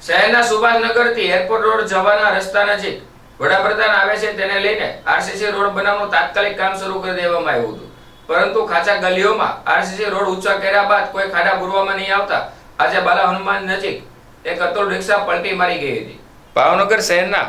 શહેરના સુભાષનગરથી airport road જવાના રસ્તા નજીક વડાપ્રધાન આવે છે તેને લઈને આરસીસી રોડ બનાવવાનું તાત્કાલિક કામ શરૂ કરી દેવામાં આવ્યું હતું. પરંતુ ખાચા ગલીઓમાં આરસીસી રોડ ઊંચા કર્યા બાદ કોઈ ખાડા પૂરવામાં નહીં આવતા. આજે બાલા હનુમાન નજીક એક અતુલ રિક્ષા પલટી મારી ગઈ હતી. ભાવનગર શહેરના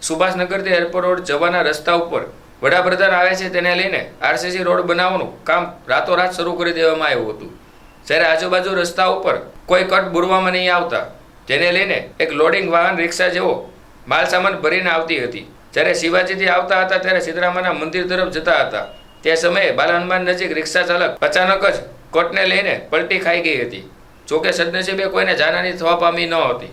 સુભાષનગરથી એરપોર્ટ રોડ જવાના રસ્તા ઉપર વડાપ્રધાન આવે છે તેને લઈને આરસીસી રોડ બનાવવાનું કામ રાતોરાત શરૂ કરી દેવામાં આવ્યું હતું. જ્યારે આજુબાજુ રસ્તા ઉપર કોઈ કટ બુરવામાં નહીં આવતા. જેને લઈને એક લોડિંગ વાહન રિક્ષા જેવો માલ સામાન ભરીને આવતી હતી. જ્યારે શિવાજીથી આવતા હતા ત્યારે સિદ્ધરામાના મંદિર તરફ જતા હતા. તે સમયે બાલ હનુમાન નજીક રિક્ષા ચાલક અચાનક જ કોટને લઈને પલટી ખાઈ ગઈ હતી. જોકે સદનસીબે કોઈને જાનહાની થવા પામી ન હતી.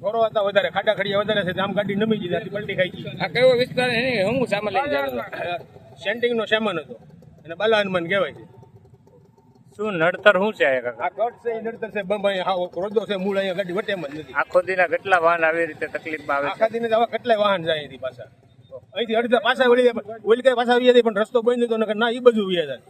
થોડો હતા વધારે ખાડા ખડિયા વધારે છે આમ ગાડી નમી ગઈ ત્યાંથી પલટી ખાઈ ગઈ. આ કયો વિસ્તાર હું સામાન લઈને સેન્ટિંગનો સામાન હતો. અને બાલા હનુમાન કહેવાય છે. શું નડતર શું છે આ કાકા? છે નડતર છે બંબાઈ હા રોજો છે મૂળ અહીંયા ગાડી વટેમ જ નથી. આખો દિન કેટલા વાહન આવી રીતે તકલીફમાં આવે આખા દિન તો આવા કેટલા વાહન જાય અહીંથી પાછા અહીંથી અડધા પાછા વળી જાય ઓલી કઈ પાછા આવી જાય પણ રસ્તો બંધ હતો નકર ના એ બધું વ્યા જાય.